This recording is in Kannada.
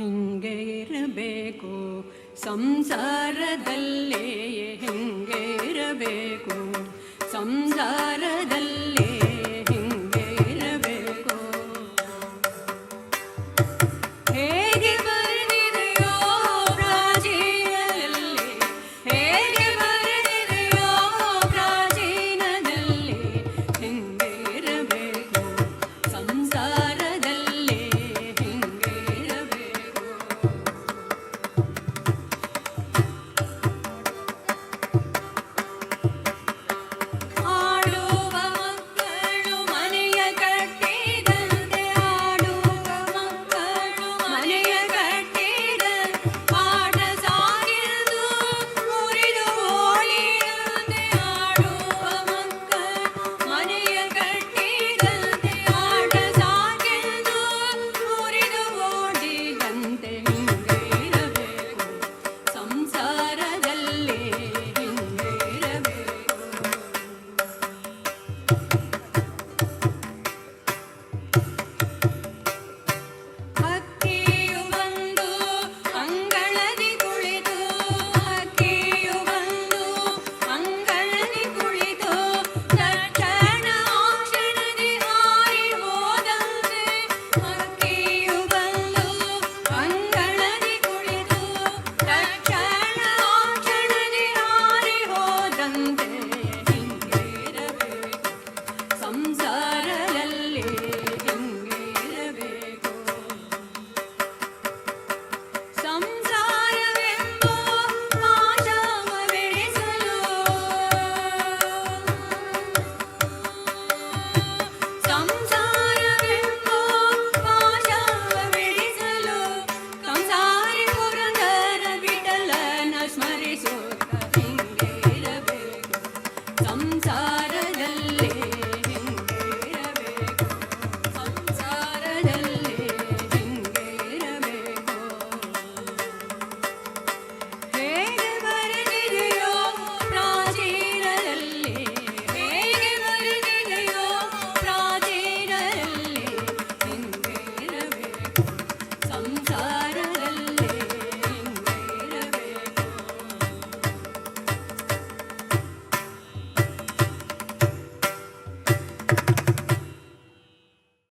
ಹಿಂಗೆ ಇರಬೇಕು ಸಂಸಾರದಲ್ಲೇ ಹಿಂಗೆ ಇರಬೇಕು ಸಂಸಾರ